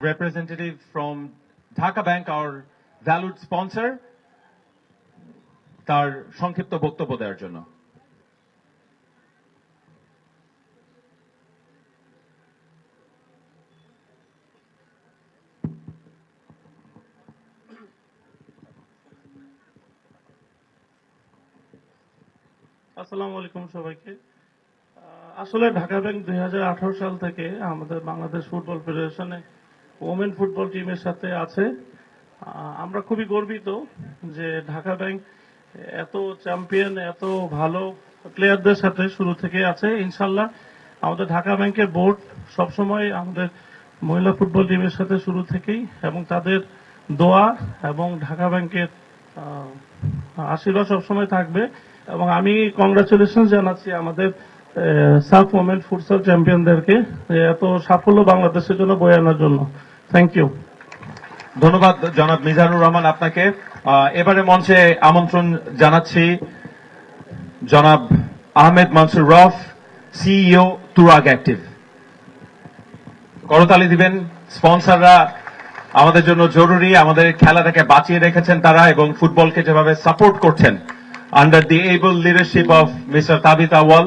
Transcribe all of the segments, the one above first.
representative from Dhaka Bank, our valued sponsor, তার সংক্ষিপ্ত বক্তব্য দেওয়ার জন্য। আসসালামু আলাইকুম সবাইকে। আসলে ঢাকা ব্যাংক দুই হাজার আঠারো সাল থেকে আমাদের বাংলাদেশ ফুটবল ফেডারেশনে ওমেন ফুটবল টিমের সাথে আছে। আমরা খুবই গর্বিত যে ঢাকা ব্যাংক এত চ্যাম্পিয়ন, এত ভালো প্লেয়ারদের সাথে শুরু থেকে আছে। ইনশাল্লাহ আমাদের ঢাকা ব্যাংকের বোর্ড সবসময় আমাদের মহিলা ফুটবল টিমের সাথে শুরু থেকেই এবং তাদের দোয়া এবং ঢাকা ব্যাংকের আশীর্বাদ সবসময় থাকবে। এবং আমি কংগ্রাচুলেশন জানাচ্ছি আমাদের সাফ মোমেন্ট ফুটসল চ্যাম্পিয়নদেরকে এত সাফল্য বাংলাদেশের জন্য বয়ে আনার জন্য। থ্যাংক ইউ ধন্যবাদ জনাব মিজানুর রহমান আপনাকে। এবারে মঞ্চে আমন্ত্রণ জানাচ্ছি জনাব আহমেদ মানসুর রফ, সিইও তুরাগ অ্যাক্টিভ। করতালি দিবেন স্পন্সররা। আমাদের জন্য জরুরি, আমাদের খেলাটাকে বাঁচিয়ে রেখেছেন তারা এবং ফুটবলকে যেভাবে সাপোর্ট করছেন। Under the able leadership of mister Tabith Awal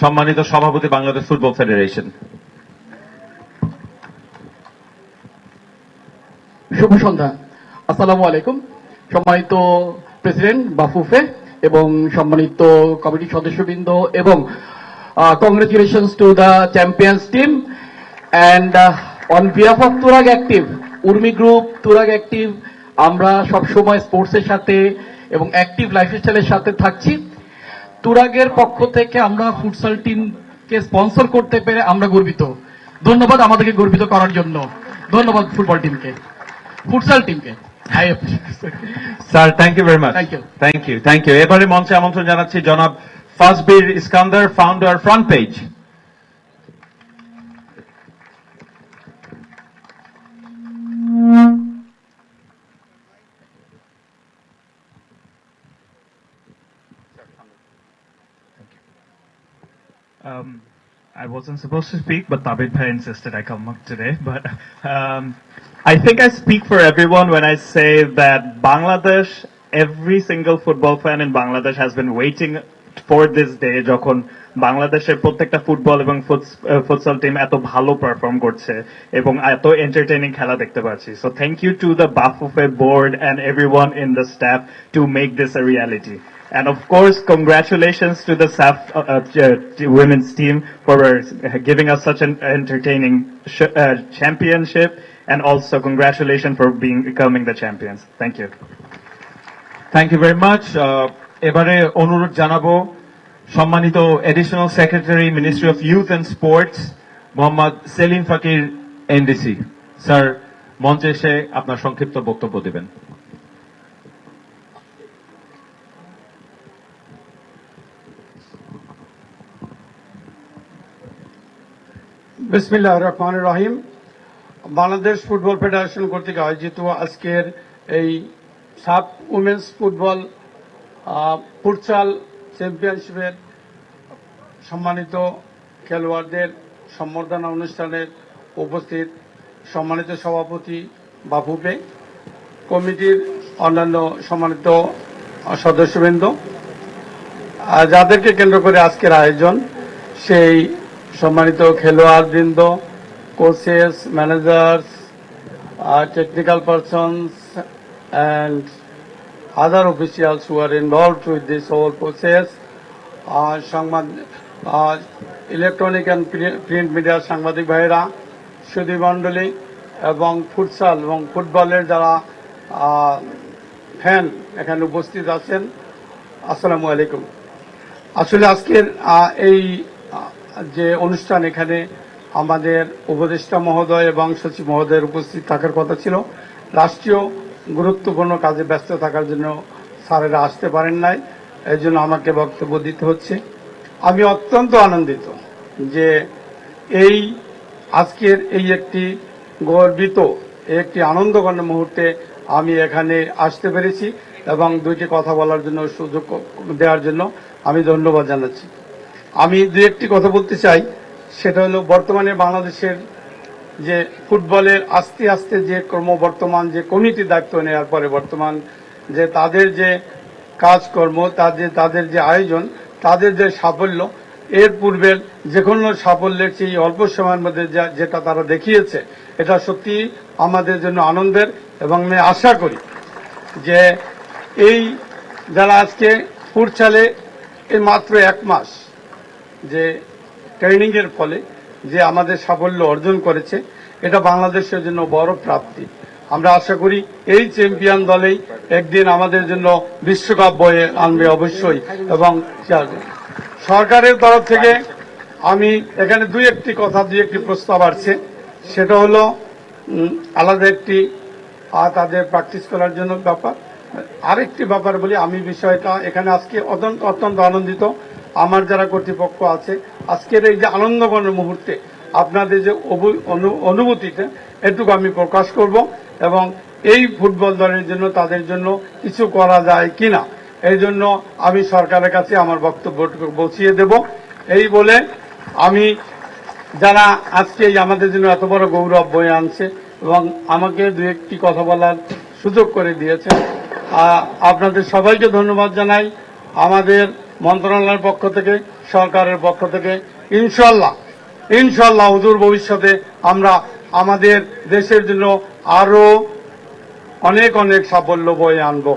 সম্মানিত সভাপতি বাংলাদেশ ফুটবল ফেডারেশন। শুভ সন্ধ্যা। আসসালামু আলাইকুম। সম্মানিত প্রেসিডেন্ট বাফুফে এবং সম্মানিত কমিটির সদস্যবৃন্দ এবং congratulations to the champions team and on behalf of Turag active Urmi group Turag active আমরা সবসময় স্পোর্টসের সাথে এবং অ্যাক্টিভ লাইফস্টাইলের সাথে থাকছি। তুরাগের পক্ষ থেকে আমরা ফুটসাল টিমকে স্পন্সর করতে পেরে আমরা গর্বিত। ধন্যবাদ আমাদেরকে গর্বিত করার জন্য। ধন্যবাদ ফুটবল টিমকে ফুটসাল টিমকে sir thank you very much. Thank you thank you এবারে মঞ্চে আমন্ত্রণ জানাচ্ছি জনাব Fazbir Iskandar founder front page Um, I wasn't supposed to speak, but Tabit Bhai insisted I come up today. But um, I think I speak for everyone when I say that Bangladesh, every single football fan in Bangladesh has been waiting for this day যখন বাংলাদেশের প্রত্যেকটা football এবং futsal team এত ভালো perform করছে এবং এত entertaining খেলা দেখতে পাচ্ছি so thank you to the BAFUFE board and everyone in the staff to make this a reality And of course, congratulations to the SAF uh, uh, women's team for uh, giving us such an entertaining uh, championship, and also congratulations for being becoming the champions. Thank you. Thank you very much এবারে অনুরোধ জানাব সম্মানিত additional secretary ministry of youth and sports Mohammad Selim Fakir NDC sir মঞ্চে এসে আপনার সংক্ষিপ্ত বক্তব্য দেবেন বিসমিল্লাহ রহমান রহিম। বাংলাদেশ ফুটবল ফেডারেশন কর্তৃক আয়োজিত আজকের এই সাব উমেন্স ফুটবল ফুটসাল চ্যাম্পিয়নশিপের সম্মানিত খেলোয়াড়দের সম্বর্ধনা অনুষ্ঠানের উপস্থিত সম্মানিত সভাপতি বাপুপে কমিটির অন্যান্য সম্মানিত সদস্যবৃন্দ। যাদেরকে কেন্দ্র করে আজকের আয়োজন, সেই সম্মানিত খেলোয়াড়বৃন্দ coaches managers technical persons and other officials are involved with this whole process, uh, সংবাদ ইলেকট্রনিক অ্যান্ড প্রিন্ট মিডিয়ার সাংবাদিক ভাইয়েরা সুধী মণ্ডলী এবং ফুটসাল এবং ফুটবলের যারা ফ্যান এখানে উপস্থিত আছেন আসসালামু আলাইকুম। আসলে আজকের এই আহ, যে অনুষ্ঠান এখানে আমাদের উপদেষ্টা মহোদয় এবং সচিব মহোদয়ের উপস্থিত থাকার কথা ছিল, রাষ্ট্রীয় গুরুত্বপূর্ণ কাজে ব্যস্ত থাকার জন্য স্যারেরা আসতে পারেন নাই এই জন্য আমাকে বক্তব্য দিতে হচ্ছে। আমি অত্যন্ত আনন্দিত যে এই আজকের এই একটি গর্বিত একটি আনন্দঘন মুহূর্তে আমি এখানে আসতে পেরেছি এবং দুইটি কথা বলার জন্য সুযোগ দেওয়ার জন্য আমি ধন্যবাদ জানাচ্ছি। আমি দু একটি কথা বলতে চাই। সেটা হলো বর্তমানে বাংলাদেশের যে ফুটবলের আস্তে আস্তে যে ক্রমবর্তমান যে কমিটি দায়িত্ব নেওয়ার পরে বর্তমান যে তাদের যে কাজকর্ম তাদের তাদের যে আয়োজন, তাদের যে সাফল্য, এর পূর্বের যে কোনো সাফল্যের চেয়ে অল্প সময়ের মধ্যে যেটা তারা দেখিয়েছে, এটা সত্যি আমাদের জন্য আনন্দের এবং আমি আশা করি যে এই যারা আজকে ফুটসালে এই মাত্র এক মাস যে ট্রেনিং এর ফলে যে আমাদের সাফল্য অর্জন করেছে, এটা বাংলাদেশের জন্য বড় প্রাপ্তি। আমরা আশা করি এই চ্যাম্পিয়ন দলেই একদিন আমাদের জন্য বিশ্বকাপ বয়ে আনবে অবশ্যই এবং সরকারের তরফ থেকে আমি এখানে দুই একটি কথা, দুই একটি প্রস্তাব আসছে। সেটা হলো আলাদা একটি তাদের প্র্যাকটিস করার জন্য ব্যাপার। আরেকটি ব্যাপার বলি, আমি বিষয়টা এখানে আজকে অত্যন্ত অত্যন্ত আনন্দিত। আমার যারা কর্তৃপক্ষ আছে, আজকের এই যে আনন্দঘন মুহূর্তে আপনাদের যে অনুভূতিটা, এটুকু আমি প্রকাশ করব এবং এই ফুটবল দলের জন্য, তাদের জন্য কিছু করা যায় কিনা, এই জন্য আমি সরকারের কাছে আমার বক্তব্যটুকু পৌঁছিয়ে দেব। এই বলে আমি যারা আজকে আমাদের জন্য এত বড় গৌরব বয়ে আনছে এবং আমাকে দু একটি কথা বলার সুযোগ করে দিয়েছে আপনাদের সবাইকে ধন্যবাদ জানাই। আমাদের মন্ত্রণালয়ের পক্ষ থেকে, সরকারের পক্ষ থেকে ইনশাল্লাহ ইনশাল্লাহ হুজুর ভবিষ্যতে আমরা আমাদের দেশের জন্য আরও অনেক অনেক সাফল্য বয়ে আনব।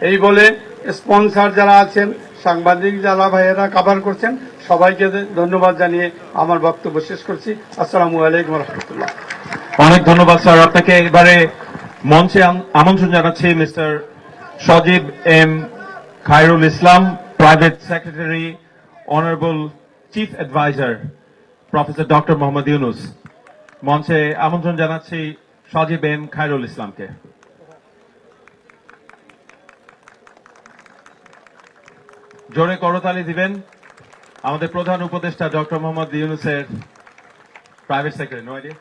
এই বলে স্পন্সর যারা আছেন, সাংবাদিক যারা ভাইয়েরা কাভার করছেন, সবাইকে ধন্যবাদ জানিয়ে আমার বক্তব্য শেষ করছি। আসসালামু আলাইকুম রহমতুল্লাহ। অনেক ধন্যবাদ, স্যার। আপনাকে এবারে মঞ্চে আম- আমন্ত্রণ জানাচ্ছি mister Sajib M Khairul Islam. Private secretary honourable chief adviser professor doctor Mohammad Yunus মঞ্চে আমন্ত্রণ জানাচ্ছি সজীব এম খায়রুল ইসলামকে। জোরে করতালি দিবেন আমাদের প্রধান উপদেষ্টা ডক্টর মোহাম্মদ ইউনুসের প্রাইভেট সেক্রেটারি, নো আইডিয়া?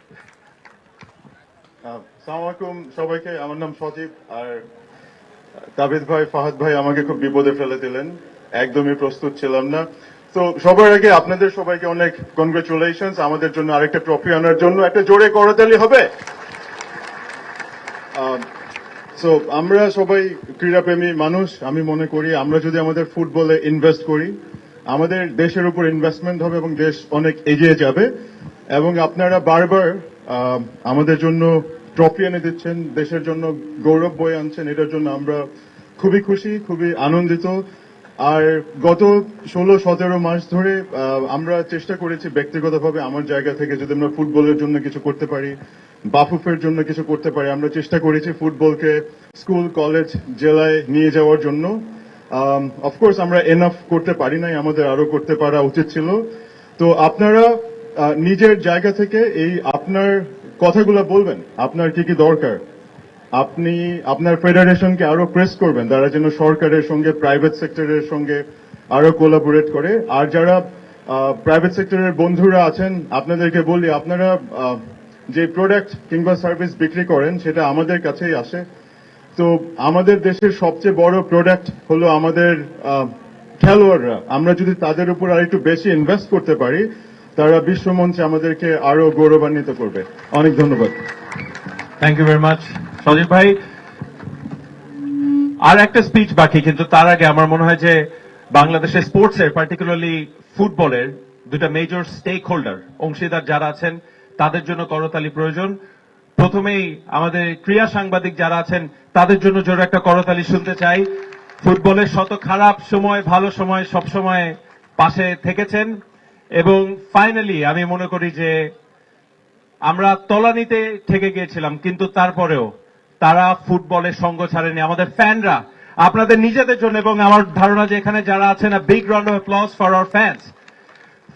সালাম সবাইকে, আমার নাম সজীব, আর তাবিদ ভাই, ফাহাদ ভাই আমাকে খুব বিপদে ফেলে দিলেন। একদমই প্রস্তুত ছিলাম না। তো সবার আগে আপনাদের সবাইকে অনেক কনগ্রেচুলেশন আমাদের জন্য আরেকটা ট্রফি আনার জন্য একটা জোরে করতালি হবে। সো আমরা সবাই ক্রীড়াপ্রেমী মানুষ, আমি মনে করি আমরা যদি আমাদের ফুটবলে ইনভেস্ট করি, আমাদের দেশের উপর ইনভেস্টমেন্ট হবে এবং দেশ অনেক এগিয়ে যাবে। এবং আপনারা বারবার আমাদের জন্য ট্রফি এনে দিচ্ছেন, দেশের জন্য গৌরব বয়ে আনছেন, এটার জন্য আমরা খুবই খুশি, খুবই আনন্দিত। আর গত ষোলো, সতেরো মাস ধরে আমরা চেষ্টা করেছি ব্যক্তিগতভাবে আমার জায়গা থেকে যদি আমরা ফুটবলের জন্য কিছু করতে পারি, বাফুফের জন্য কিছু করতে পারি, আমরা চেষ্টা করেছি ফুটবলকে স্কুল, কলেজ, জেলায় নিয়ে যাওয়ার জন্য। অফকোর্স আমরা এনাফ করতে পারি নাই, আমাদের আরও করতে পারা উচিত ছিল। তো আপনারা নিজের জায়গা থেকে এই আপনার কথাগুলো বলবেন, আপনার কি কি দরকার? আপনি আপনার ফেডারেশনকে আরও প্রেস করবেন, তারা যেন সরকারের সঙ্গে প্রাইভেট সেক্টরের সঙ্গে আরও কোলাবোরেট করে। আর যারা প্রাইভেট সেক্টরের বন্ধুরা আছেন, আপনাদেরকে বলি, আপনারা যে প্রোডাক্ট কিংবা সার্ভিস বিক্রি করেন, সেটা আমাদের কাছেই আসে। তো আমাদের দেশের সবচেয়ে বড় প্রোডাক্ট হলো আমাদের খেলোয়াড়রা। আমরা যদি তাদের উপর আর একটু বেশি ইনভেস্ট করতে পারি, তারা বিশ্বমঞ্চে আমাদেরকে আরও গৌরবান্বিত করবে। অনেক ধন্যবাদ। Thank you very much Sajib ভাই, আর একটা স্পিচ বাকি, কিন্তু তার আগে আমার মনে হয় যে বাংলাদেশের স্পোর্টসের পার্টিকুলারলি ফুটবলের দুটা মেজর স্টেক হোল্ডার অংশীদার যারা আছেন, তাদের জন্য করতালি প্রয়োজন। প্রথমেই আমাদের ক্রীড়া সাংবাদিক যারা আছেন, তাদের জন্য জোরে একটা করতালি শুনতে চাই। ফুটবলের শত খারাপ সময়, ভালো সময় সব সময় পাশে থেকেছেন। এবং ফাইনালি আমি মনে করি যে আমরা তলানিতে থেকে গিয়েছিলাম, কিন্তু তারপরেও তারা ফুটবলের সঙ্গ ছাড়েনি, আমাদের ফ্যানরা। আপনাদের নিজেদের জন্য এবং আমার ধারণা যে এখানে যারা আছেন big round of applause for our fans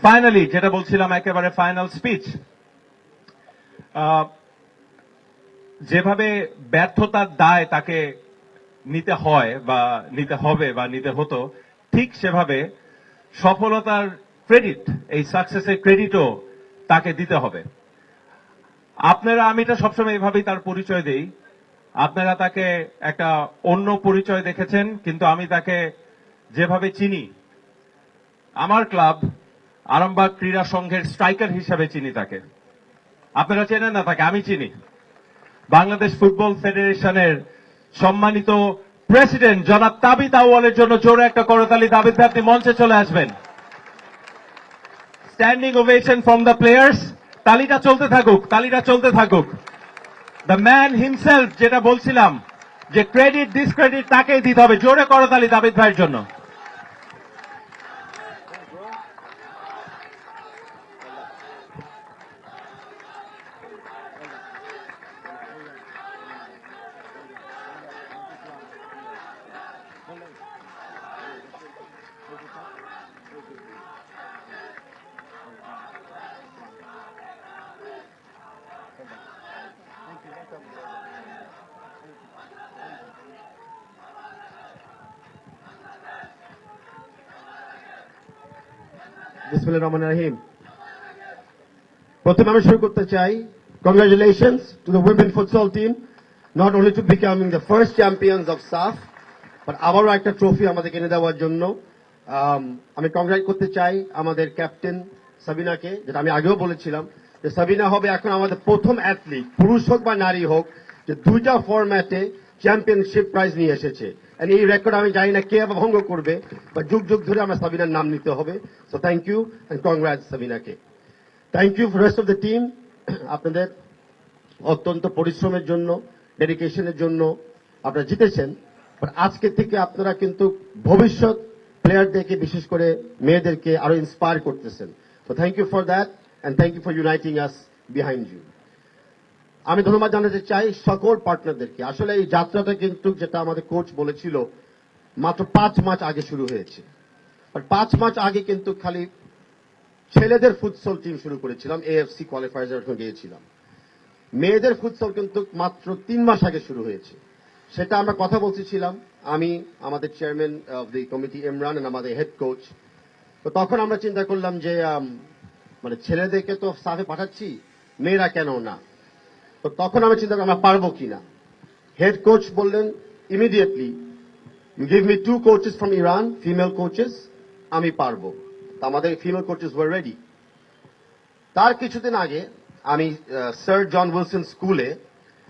finally যেটা বলছিলাম, একেবারে ফাইনাল স্পিচ যেভাবে ব্যর্থতার দায় তাকে নিতে হয় বা নিতে হবে বা নিতে হতো, ঠিক সেভাবে সফলতার ক্রেডিট এই সাকসেসের ক্রেডিটও তাকে দিতে হবে। আপনারা, আমি এটা সবসময় এভাবেই তার পরিচয় দেই। আপনারা তাকে একটা অন্য পরিচয় দেখেছেন, কিন্তু আমি তাকে যেভাবে চিনি, আমার ক্লাব আরামবাগ ক্রীড়া সংঘের স্ট্রাইকার হিসাবে চিনি তাকে। আপনারা চেনেন না তাকে, আমি চিনি। বাংলাদেশ ফুটবল ফেডারেশনের সম্মানিত প্রেসিডেন্ট জনাব তাবিদ আউয়ালের জন্য জোরে একটা করতালি ভাই আপনি মঞ্চে চলে আসবেন। Standing ovation from the players তালিটা চলতে থাকুক, তালিটা চলতে থাকুক। দ্য ম্যান হিমসেলফ যেটা বলছিলাম, যে ক্রেডিট ডিসক্রেডিট তাকেই দিতে হবে। জোরে করতালি দাবিদ ভাইয়ের জন্য। বিসমিল্লাহ রহমান রহিম। প্রথমে আমি শুরু করতে চাই congratulations to the women futsal team not only to becoming the first champions of SAFF but আবারও একটা ট্রফি আমাদের কিনে দেওয়ার জন্য। আমি কংগ্রাট করতে চাই আমাদের ক্যাপ্টেন সাবিনাকে, যেটা আমি আগেও বলেছিলাম যে সাবিনা হবে এখন আমাদের প্রথম অ্যাথলিট পুরুষ হোক বা নারী হোক, যে দুইটা ফরম্যাটে চ্যাম্পিয়নশিপ প্রাইজ নিয়ে এসেছে। এই রেকর্ড আমি জানি না কে ভঙ্গ করবে বা যুগ যুগ ধরে আমরা সাবিনার নাম নিতে হবে। So thank you and congrat সাবিনাকে। Thank you rest of the team আপনাদের অত্যন্ত পরিশ্রমের জন্য ডেডিকেশনের জন্য আপনারা জিতেছেন। আজকে থেকে আপনারা কিন্তু ভবিষ্যৎ প্লেয়ারদেরকে বিশেষ করে মেয়েদেরকে আরও ইন্সপায়ার করতেছেন। তো thank you for that and thank you for uniting us behind you আমি ধন্যবাদ জানাতে চাই সকল পার্টনারদেরকে। আসলে এই যাত্রাটা কিন্তু যেটা আমাদের কোচ বলেছিল, মাত্র পাঁচ মাস আগে শুরু হয়েছে। পাঁচ মাস আগে কিন্তু খালি ছেলেদের ফুটসল টিম শুরু করেছিলাম এএফসি কোয়ালিফায়ার গিয়েছিলাম। মেয়েদের ফুটসল কিন্তু মাত্র তিন মাস আগে শুরু হয়েছে। সেটা আমরা কথা বলতেছিলাম। আমি, আমাদের chairman of the committee Imran আমাদের হেড কোচ তো তখন আমরা চিন্তা করলাম যে মানে ছেলেদেরকে তো সাথে পাঠাচ্ছি, মেয়েরা কেন না? তো তখন আমি চিন্তা করলাম আমরা পারব কিনা? হেড কোচ বললেন immediately you give me two coaches from Iran female coaches আমি পারব। তো আমাদের ফিমেল কোচেস ওয়ার রেডি তার কিছুদিন আগে আমি স্যার জন উইলসন স্কুলে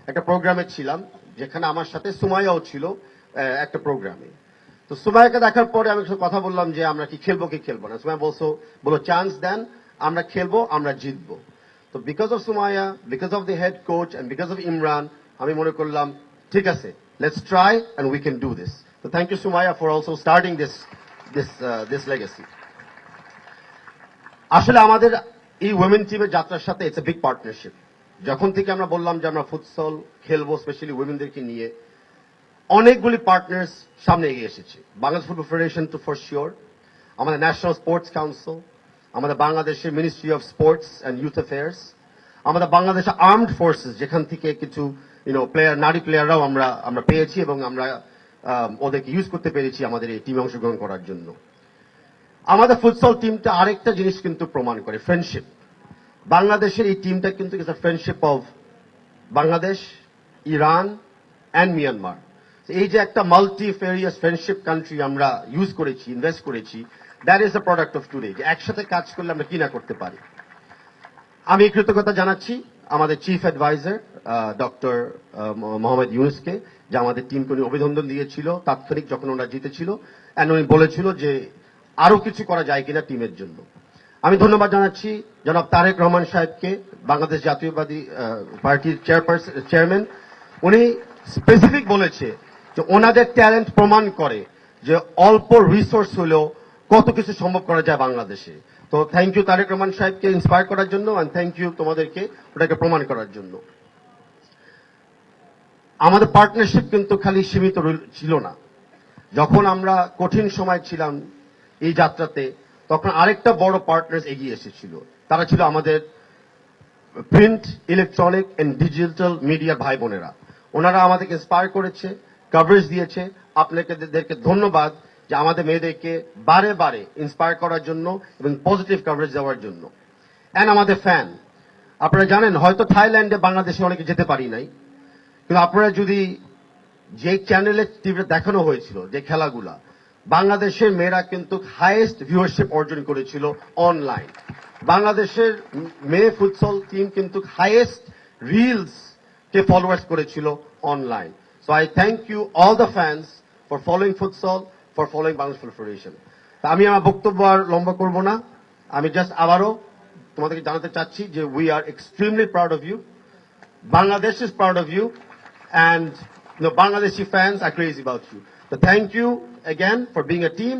একটা প্রোগ্রামে ছিলাম, যেখানে আমার সাথে সুমাইয়াও ছিল একটা প্রোগ্রামে তো সুমাইয়াকে দেখার পরে আমি কথা বললাম যে, আমরা কি খেলব কি খেলব না? সুমাইয়া বলছো, বলো চান্স দেন, আমরা খেলব, আমরা জিতবো। তো because of Sumaiya because of the head coach and because of Imran আমি মনে করলাম, ঠিক আছে let's try and we can do this তো thank you Sumaiya for also starting this this this legacy আসলে আমাদের এই উইমেন টিমের যাত্রার সাথে ইটস এ বিগ পার্টনারশিপ যখন থেকে আমরা বললাম যে আমরা ফুটসল খেলব স্পেশালি উইমেনদেরকে নিয়ে, অনেকগুলি পার্টনার্স সামনে এগিয়ে এসেছে। Bangladesh football federation to for sure আমাদের ন্যাশনাল স্পোর্টস কাউন্সিল আমাদের বাংলাদেশের ministry of sports and youth affairs আমাদের বাংলাদেশের আর্মড ফোর্সেস যেখান থেকে কিছু ইউনো প্লেয়ার নারী প্লেয়াররাও আমরা আমরা পেয়েছি এবং আমরা ওদেরকে ইউজ করতে পেরেছি আমাদের এই টিমে অংশগ্রহণ করার জন্য। আমাদের ফুটসল টিমটা আরেকটা জিনিস কিন্তু প্রমাণ করে ফ্রেন্ডশিপ বাংলাদেশের এই টিমটা কিন্তু is friendship of Bangladesh Iran and Myanmar এই যে একটা মাল্টি ফেরিয়াস ফ্রেন্ডশিপ কান্ট্রি আমরা ইউজ করেছি ইনভেস্ট করেছি that is the product of today একসাথে কাজ করলে আমরা কি না করতে পারি। আমি কৃতজ্ঞতা জানাচ্ছি আমাদের চিফ অ্যাডভাইজার ডক্টর মোহাম্মদ ইউনুসকে, যে আমাদের টিমকে উনি অভিনন্দন দিয়েছিল, তাৎক্ষণিক যখন ওরা জিতেছিল অ্যান্ড উনি বলেছিল যে আরও কিছু করা যায় কিনা টিমের জন্য। আমি ধন্যবাদ জানাচ্ছি জনাব তারেক রহমান সাহেবকে, বাংলাদেশ জাতীয়বাদী পার্টির চেয়ারপারসন চেয়ারম্যান উনি স্পেসিফিক বলেছে যে ওনাদের ট্যালেন্ট প্রমাণ করে যে অল্প রিসোর্স হলেও কত কিছু সম্ভব করা যায় বাংলাদেশে। তো থ্যাংক ইউ তারেক রহমান সাহেবকে ইন্সপায়ার করার জন্য অ্যান্ড থ্যাংক ইউ তোমাদেরকে ওটাকে প্রমাণ করার জন্য। আমাদের পার্টনারশিপ কিন্তু খালি সীমিত ছিল না। যখন আমরা কঠিন সময় ছিলাম এই যাত্রাতে, তখন আরেকটা বড় পার্টনার্স এগিয়ে এসেছিল। তারা ছিল আমাদের প্রিন্ট ইলেকট্রনিক এন্ড ডিজিটাল মিডিয়ার ভাই বোনেরা। ওনারা আমাদেরকে ইন্সপায়ার করেছে কভারেজ দিয়েছে। আপনাদেরকে ধন্যবাদ। যে আমাদের মেয়েদেরকে বারে বারে ইন্সপায়ার করার জন্য এবং পজিটিভ কভারেজ দেওয়ার জন্য। অ্যান্ড আমাদের ফ্যান আপনারা জানেন, হয়তো থাইল্যান্ডে বাংলাদেশে অনেকে যেতে পারি নাই। কিন্তু আপনারা যদি যে চ্যানেলে টিভিতে দেখানো হয়েছিল, যে খেলাগুলা, বাংলাদেশের মেয়েরা কিন্তু হাইয়েস্ট ভিউয়ারশিপ অর্জন করেছিল অনলাইন বাংলাদেশের মেয়ে ফুটসল টিম কিন্তু হাইয়েস্ট রিলস কে ফলোয়ার্স করেছিল online so I thank you all the fans for following futsal for following Bangladesh football federation তা আমি আমার বক্তব্য আর লম্বা করব না আমি জাস্ট আবারও তোমাদেরকে জানাতে চাচ্ছি যে we are extremely proud of you Bangladesh is proud of you, and the Bangladeshi fans are crazy about you. So thank you again for being a team.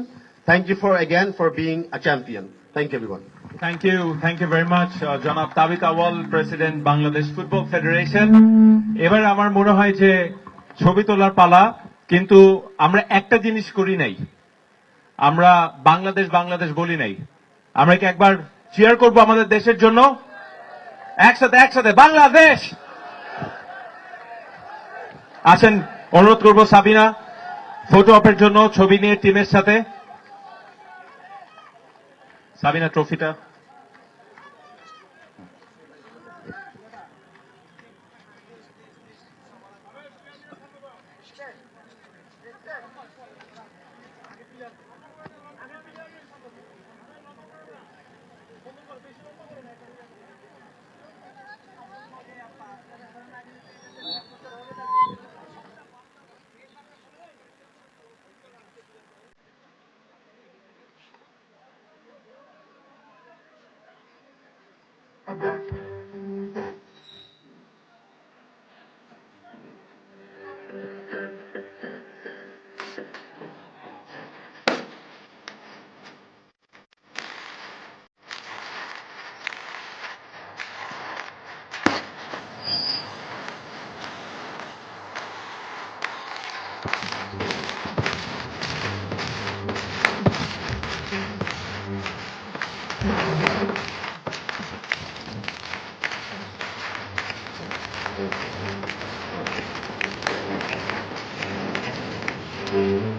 Thank you for again for being a champion. Thank you, everyone. Thank you thank you very much জনাব Tabith Awal president Bangladesh football federation এবার আমার মনে হয় যে ছবি তোলার পালা কিন্তু আমরা একটা জিনিস করি নাই। আমরা বাংলাদেশ বাংলাদেশ বলি নাই। আমরা কি একবার চেয়ার করব আমাদের দেশের জন্য? একসাথে একসাথে, বাংলাদেশ! আসেন, অনুরোধ করব সাবিনা ফটো অপের জন্য ছবি নিয়ে টিমের সাথে। সাবিনা ট্রফিটা the see.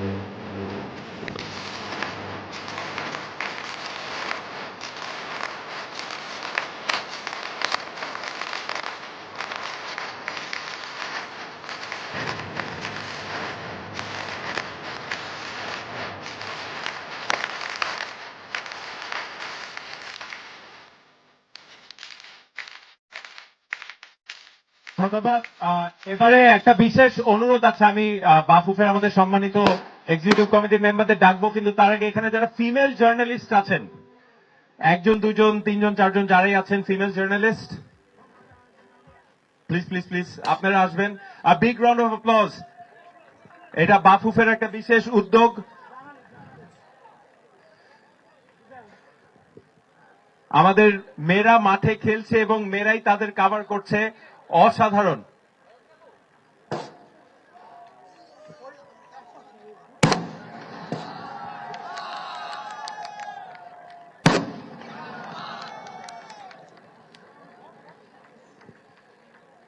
ধন্যবাদ এবারে একটা বিশেষ অনুরোধ আছে। আমি বাফুফের আমাদের সম্মানিত এক্সিকিউটিভ কমিটির মেম্বারদের ডাকবো, কিন্তু তার আগে এখানে যারা ফিমেল জার্নালিস্ট আছেন, একজন, দুজন, তিনজন, চারজন যারাই আছেন female journalist please please please আপনারা আসবেন। আর বিগ রাউন্ড অফ অ্যাপ্লজ এটা বাফুফের একটা বিশেষ উদ্যোগ। আমাদের মেয়েরা মাঠে খেলছে এবং মেয়েরাই তাদের কাভার করছে। অসাধারণ।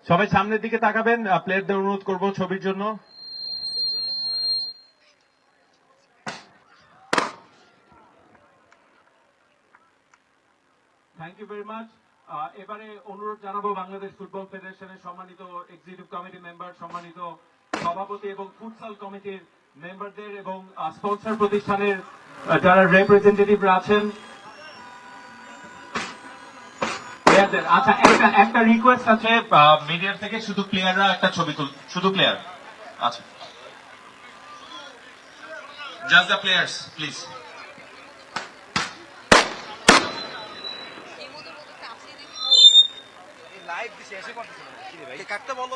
সবাই সামনের দিকে তাকাবেন প্লেয়ারদের অনুরোধ করব ছবির জন্য। থ্যাংক ইউ ভেরি মাচ এবারে অনুরোধ জানাব বাংলাদেশ ফুটবল ফেডারেশনের সম্মানিত এক্সিকিউটিভ কমিটি মেম্বার সম্মানিত সভাপতি এবং ফুটসাল কমিটির মেম্বারদের এবং স্পন্সর প্রতিষ্ঠানের যারা রিপ্রেজেন্টেটিভরা আছেন। আচ্ছা একটা রিকোয়েস্ট আছে মিডিয়ার থেকে, শুধু প্লেয়াররা একটা ছবি তুল, শুধু প্লেয়ার আচ্ছা। প্লেয়ার্স প্লিজ লাইভ দিছে এসে করতেছে কি ভাই? কাটতে বলো?